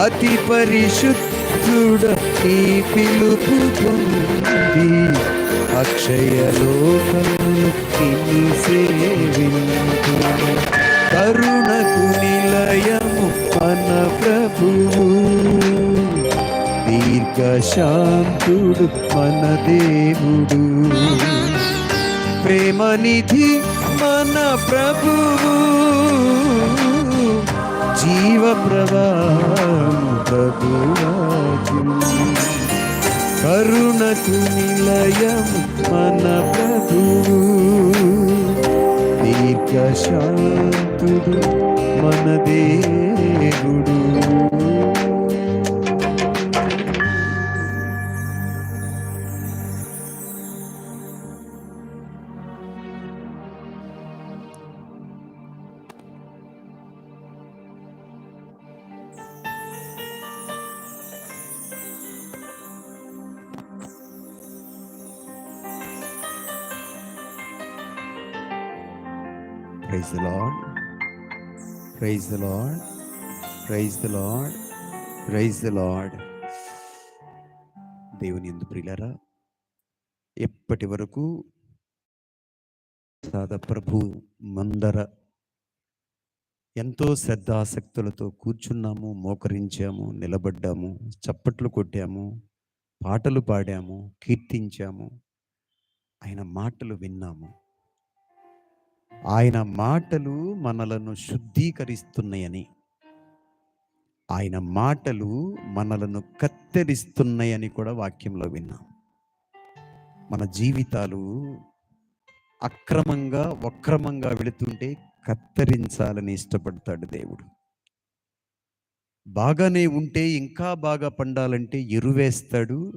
అతి పరిశుద్ధుడ నీ పిలుపు పొంది అక్షయలోకములు నిన్ను సేవింతు కరుణకు నిలయము మన ప్రభువు. దీర్ఘశాంతుడు మన దేవుడు. ప్రేమనిధి మన ప్రభువు. జీవ ప్రభురాజు కరుణకు నిలయం మన ప్రభువు దీర్ఘశాంతుడు మన దేవుడు. Praise the lord praise the lord. Praise the lord. Praise the lord. దేవుని ఎందు ప్రిలరా ఎప్పటి వరకు ప్రభు మందర ఎంతో శ్రద్ధాసక్తులతో కూర్చున్నాము మోకరించాము నిలబడ్డాము చప్పట్లు కొట్టాము పాటలు పాడాము కీర్తించాము ఆయన మాటలు విన్నాము. ఆయన మాటలు మనలను శుద్ధీకరిస్తున్నాయని. ఆయన మాటలు మనలను కత్తిరిస్తున్నాయని కూడా వాక్యంలో విన్నాం. మన జీవితాలు అక్రమంగా వక్రమంగా వెళుతుంటే కత్తిరించాలని ఇష్టపడతాడు దేవుడు. బాగానే ఉంటే ఇంకా బాగా పండాలంటే ఎరువేస్తాడు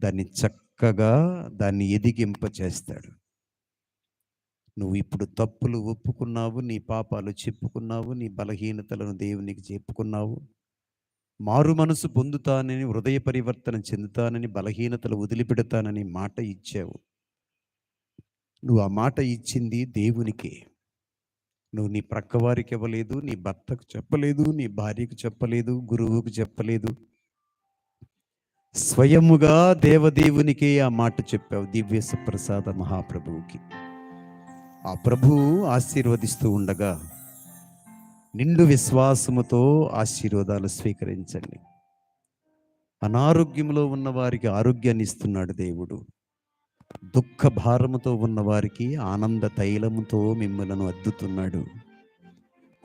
దాన్ని చక్కగా దాన్ని ఎదిగింప చేస్తాడు నువ్వు ఇప్పుడు తప్పులు ఒప్పుకున్నావు నీ పాపాలు చెప్పుకున్నావు నీ బలహీనతలను దేవునికి చెప్పుకున్నావు. మారు మనసు పొందుతానని హృదయ పరివర్తన చెందుతానని బలహీనతలు వదిలిపెడతానని మాట ఇచ్చావు. నువ్వు ఆ మాట ఇచ్చింది దేవునికే. నువ్వు నీ ప్రక్కవారికి ఇవ్వలేదు నీ భర్తకు చెప్పలేదు నీ భార్యకు చెప్పలేదు గురువుకు చెప్పలేదు. స్వయముగా దేవదేవునికే ఆ మాట చెప్పావు దివ్య సుప్రసాద మహాప్రభువుకి. ఆ ప్రభువు ఆశీర్వదిస్తూ ఉండగా నిండు విశ్వాసముతో ఆశీర్వాదాలు స్వీకరించండి. అనారోగ్యంలో ఉన్న వారికి ఆరోగ్యాన్ని ఇస్తున్నాడు దేవుడు. దుఃఖ భారముతో ఉన్నవారికి ఆనంద తైలముతో మిమ్మలను అద్దుతున్నాడు.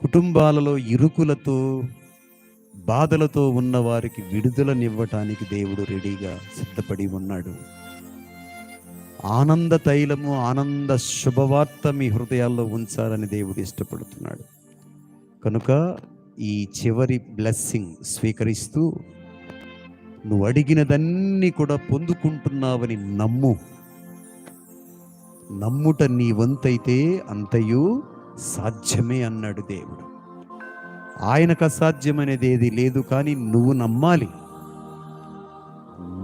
కుటుంబాలలో ఇరుకులతో బాధలతో ఉన్నవారికి విడుదలనివ్వటానికి దేవుడు రెడీగా సిద్ధపడి ఉన్నాడు. ఆనంద తైలము ఆనంద శుభవార్త మీ హృదయాల్లో ఉంచాలని దేవుడు ఇష్టపడుతున్నాడు. కనుక ఈ చివరి బ్లెస్సింగ్ స్వీకరిస్తూ నువ్వు అడిగినదన్నీ కూడా పొందుకుంటున్నావని నమ్ము. నమ్ముట నీ వంతైతే అంతయు సాధ్యమే అన్నాడు దేవుడు. ఆయనకు అసాధ్యమనేది ఏది లేదు కానీ నువ్వు నమ్మాలి.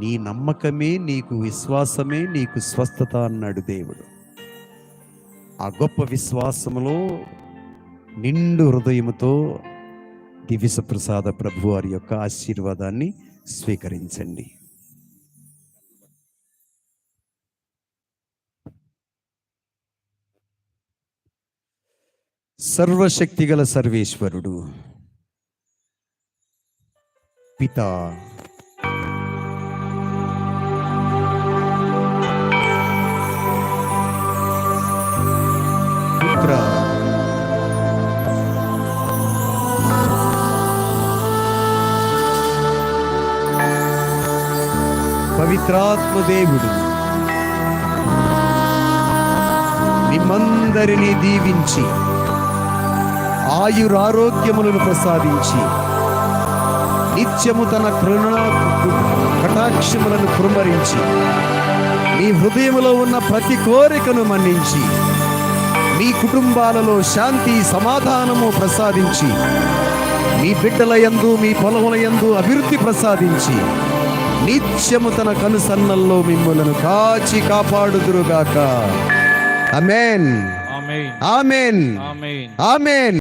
నీ నమ్మకమే నీకు విశ్వాసమే నీకు స్వస్థత అన్నాడు దేవుడు. ఆ గొప్ప విశ్వాసములో నిండు హృదయముతో దివిస ప్రసాద ప్రభు వారి యొక్క ఆశీర్వాదాన్ని స్వీకరించండి. సర్వశక్తిగల సర్వేశ్వరుడు పితా పుత్ర పవిత్రాత్మ దేవుడు మిమ్మందరినీ దీవించి ఆయురారోగ్యములను ప్రసాదించి నిత్యము తన కృణా కటాక్షములను కురుమరించి మీ హృదయములో ఉన్న ప్రతి కోరికను మన్నించి మీ కుటుంబాలలో శాంతి సమాధానము ప్రసాదించి మీ బిడ్డల యందు మీ పొలముల యందు అభివృద్ధి ప్రసాదించి నిత్యము తన కనుసన్నల్లో మిమ్మలను కాచి కాపాడుదురుగాక. అమెన్ ఆమేన్. ఆమెన్. ఆమేన్. ఆమెన్.